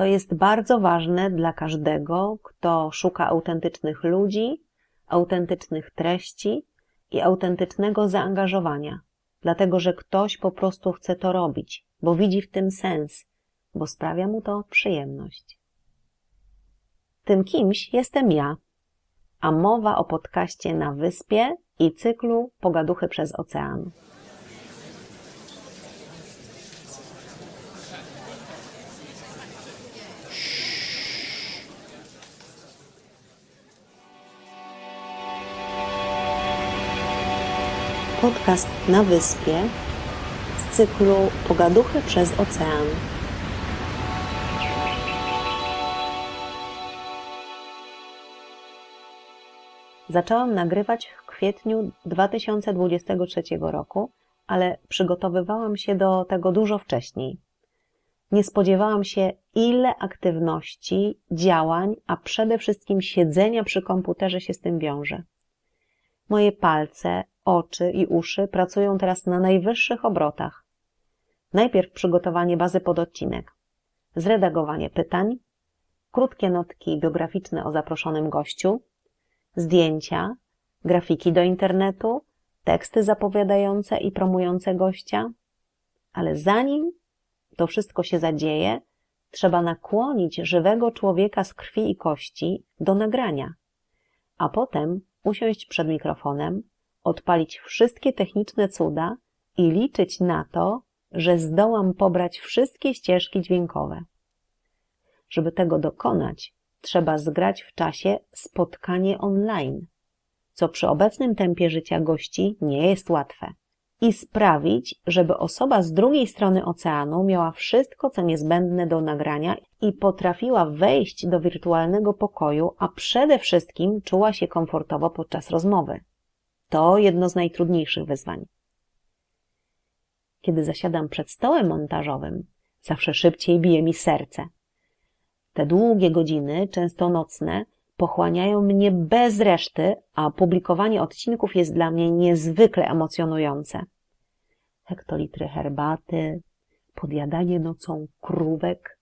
To jest bardzo ważne dla każdego, kto szuka autentycznych ludzi, autentycznych treści i autentycznego zaangażowania, dlatego że ktoś po prostu chce to robić, bo widzi w tym sens, bo sprawia mu to przyjemność. Tym kimś jestem ja, a mowa o podcaście na wyspie i cyklu Pogaduchy przez ocean. Podcast na wyspie z cyklu Pogaduchy przez ocean. Zaczęłam nagrywać w kwietniu 2023 roku, ale przygotowywałam się do tego dużo wcześniej. Nie spodziewałam się, ile aktywności, działań, a przede wszystkim siedzenia przy komputerze się z tym wiąże. Moje palce, oczy i uszy pracują teraz na najwyższych obrotach. Najpierw przygotowanie bazy pod odcinek, zredagowanie pytań, krótkie notki biograficzne o zaproszonym gościu, zdjęcia, grafiki do internetu, teksty zapowiadające i promujące gościa. Ale zanim to wszystko się zadzieje, trzeba nakłonić żywego człowieka z krwi i kości do nagrania, a potem usiąść przed mikrofonem, odpalić wszystkie techniczne cuda i liczyć na to, że zdołam pobrać wszystkie ścieżki dźwiękowe. Żeby tego dokonać, trzeba zgrać w czasie spotkanie online, co przy obecnym tempie życia gości nie jest łatwe, i sprawić, żeby osoba z drugiej strony oceanu miała wszystko, co niezbędne do nagrania i potrafiła wejść do wirtualnego pokoju, a przede wszystkim czuła się komfortowo podczas rozmowy. To jedno z najtrudniejszych wyzwań. Kiedy zasiadam przed stołem montażowym, zawsze szybciej bije mi serce. Te długie godziny, często nocne, pochłaniają mnie bez reszty, a publikowanie odcinków jest dla mnie niezwykle emocjonujące. Hektolitry herbaty, podjadanie nocą krówek,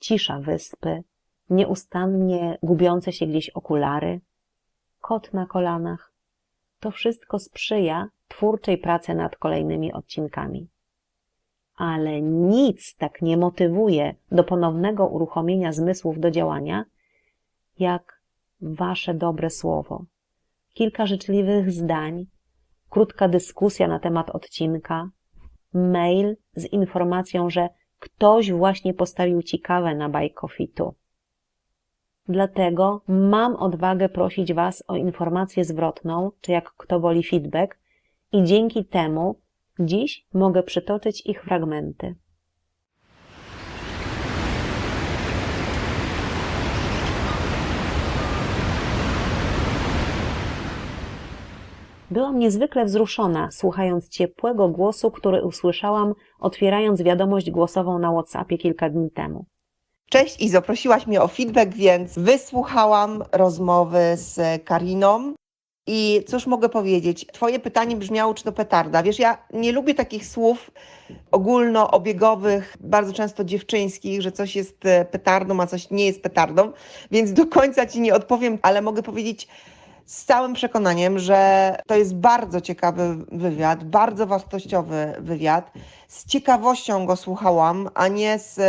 cisza wyspy, nieustannie gubiące się gdzieś okulary, kot na kolanach. To wszystko sprzyja twórczej pracy nad kolejnymi odcinkami. Ale nic tak nie motywuje do ponownego uruchomienia zmysłów do działania, jak wasze dobre słowo. Kilka życzliwych zdań, krótka dyskusja na temat odcinka, mail z informacją, że ktoś właśnie postawił ci kawę na bajkofitu. Dlatego mam odwagę prosić Was o informację zwrotną, czy jak kto woli feedback, i dzięki temu dziś mogę przytoczyć ich fragmenty. Byłam niezwykle wzruszona, słuchając ciepłego głosu, który usłyszałam, otwierając wiadomość głosową na WhatsAppie kilka dni temu. Cześć Izo, prosiłaś mnie o feedback, więc wysłuchałam rozmowy z Kariną. I cóż mogę powiedzieć? Twoje pytanie brzmiało, czy to petarda. Wiesz, ja nie lubię takich słów ogólnoobiegowych, bardzo często dziewczyńskich, że coś jest e, petardą, a coś nie jest petardą, więc do końca Ci nie odpowiem, ale mogę powiedzieć z całym przekonaniem, że to jest bardzo ciekawy wywiad, bardzo wartościowy wywiad. Z ciekawością go słuchałam, a nie z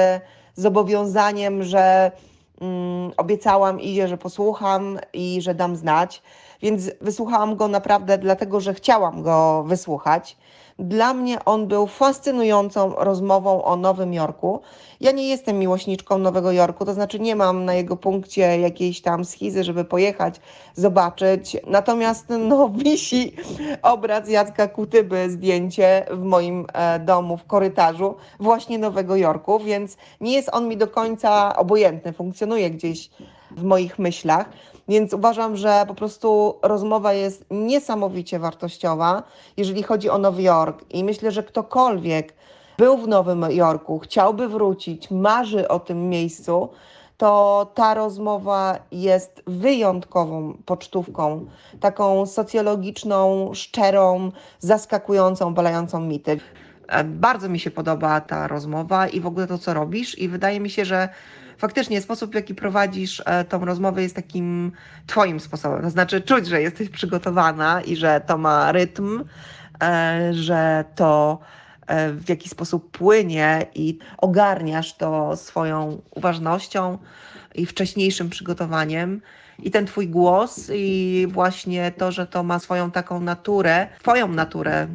zobowiązaniem, że mm, obiecałam Idzie, że posłucham i że dam znać. Więc wysłuchałam go naprawdę dlatego, że chciałam go wysłuchać. Dla mnie on był fascynującą rozmową o Nowym Jorku. Ja nie jestem miłośniczką Nowego Jorku, to znaczy nie mam na jego punkcie jakiejś tam schizy, żeby pojechać, zobaczyć. Natomiast no, wisi obraz Jacka Kutyby, zdjęcie w moim e, domu, w korytarzu właśnie Nowego Jorku, więc nie jest on mi do końca obojętny, funkcjonuje gdzieś w moich myślach. Więc uważam, że po prostu rozmowa jest niesamowicie wartościowa, jeżeli chodzi o Nowy Jork. I myślę, że ktokolwiek był w Nowym Jorku, chciałby wrócić, marzy o tym miejscu, to ta rozmowa jest wyjątkową pocztówką, taką socjologiczną, szczerą, zaskakującą, balającą mity. E, Bardzo mi się podoba ta rozmowa i w ogóle to, co robisz, i wydaje mi się, że faktycznie sposób, w jaki prowadzisz e, tą rozmowę, jest takim Twoim sposobem. To znaczy, czuć, że jesteś przygotowana i że to ma rytm, e, że to w jakiś sposób płynie i ogarniasz to swoją uważnością i wcześniejszym przygotowaniem. I ten twój głos, i właśnie to, że to ma swoją taką naturę, twoją naturę,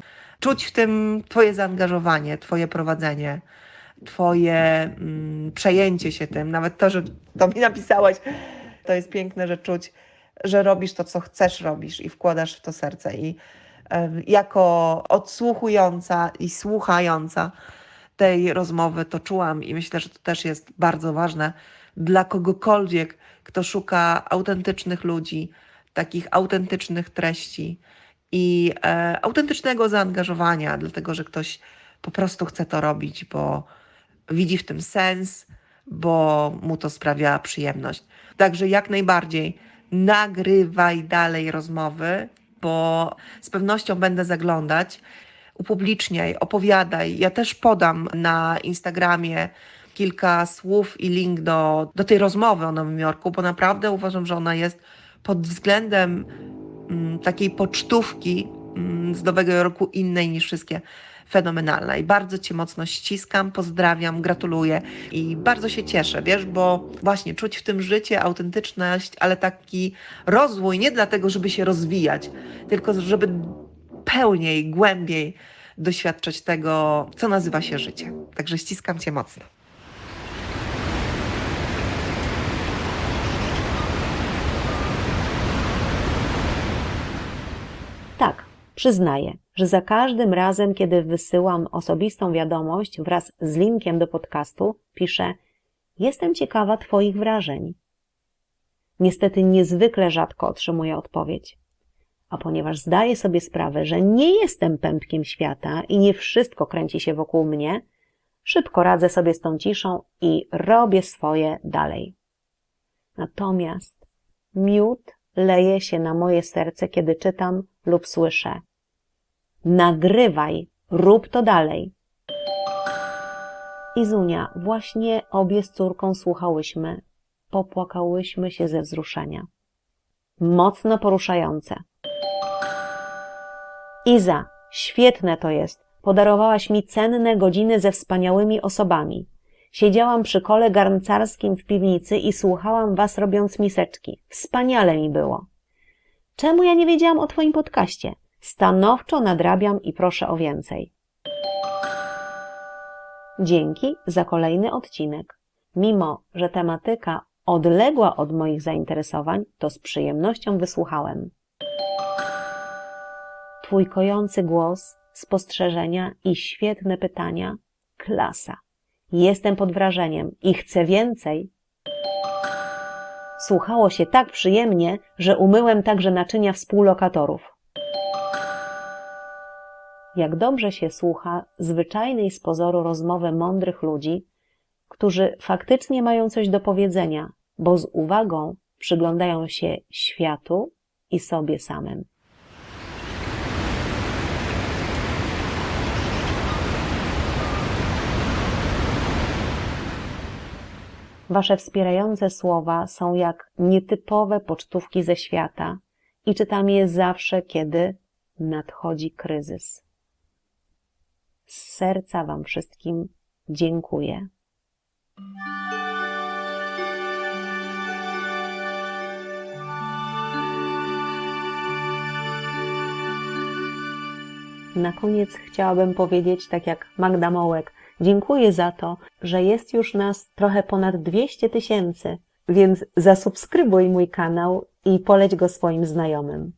czuć w tym twoje zaangażowanie, twoje prowadzenie, twoje mm, przejęcie się tym. Nawet to, że to mi napisałaś, to jest piękne, że czuć, że robisz to, co chcesz robisz i wkładasz w to serce. I em, jako odsłuchująca i słuchająca tej rozmowy to czułam i myślę, że to też jest bardzo ważne dla kogokolwiek, kto szuka autentycznych ludzi, takich autentycznych treści i e, autentycznego zaangażowania, dlatego że ktoś po prostu chce to robić, bo widzi w tym sens, bo mu to sprawia przyjemność. Także jak najbardziej nagrywaj dalej rozmowy, bo z pewnością będę zaglądać. Upubliczniaj, opowiadaj. Ja też podam na Instagramie kilka słów i link do, do tej rozmowy o Nowym Jorku, bo naprawdę uważam, że ona jest pod względem takiej pocztówki mm, z Nowego Jorku innej niż wszystkie fenomenalna i bardzo Cię mocno ściskam, pozdrawiam, gratuluję i bardzo się cieszę, wiesz, bo właśnie czuć w tym życie, autentyczność, ale taki rozwój nie dlatego, żeby się rozwijać, tylko żeby pełniej, głębiej doświadczać tego, co nazywa się życie. Także ściskam Cię mocno. Tak, przyznaję, że za każdym razem, kiedy wysyłam osobistą wiadomość wraz z linkiem do podcastu, piszę: Jestem ciekawa Twoich wrażeń. Niestety niezwykle rzadko otrzymuję odpowiedź. A ponieważ zdaję sobie sprawę, że nie jestem pępkiem świata i nie wszystko kręci się wokół mnie, szybko radzę sobie z tą ciszą i robię swoje dalej. Natomiast miód leje się na moje serce, kiedy czytam lub słyszę. Nagrywaj, rób to dalej. Izunia, właśnie obie z córką słuchałyśmy, popłakałyśmy się ze wzruszenia. Mocno poruszające. Iza, świetne to jest. Podarowałaś mi cenne godziny ze wspaniałymi osobami. Siedziałam przy kole garncarskim w piwnicy i słuchałam was robiąc miseczki. Wspaniale mi było. Czemu ja nie wiedziałam o twoim podcaście? Stanowczo nadrabiam i proszę o więcej. Dzięki za kolejny odcinek. Mimo, że tematyka odległa od moich zainteresowań, to z przyjemnością wysłuchałem. Twój kojący głos, spostrzeżenia i świetne pytania. Klasa. Jestem pod wrażeniem i chcę więcej. Słuchało się tak przyjemnie, że umyłem także naczynia współlokatorów. Jak dobrze się słucha zwyczajnej z pozoru rozmowy mądrych ludzi, którzy faktycznie mają coś do powiedzenia, bo z uwagą przyglądają się światu i sobie samym. Wasze wspierające słowa są jak nietypowe pocztówki ze świata i czytam je zawsze, kiedy nadchodzi kryzys. Z serca Wam wszystkim dziękuję. Na koniec chciałabym powiedzieć, tak jak Magda Mołek, dziękuję za to, że jest już nas trochę ponad 200 tysięcy, więc zasubskrybuj mój kanał i poleć go swoim znajomym.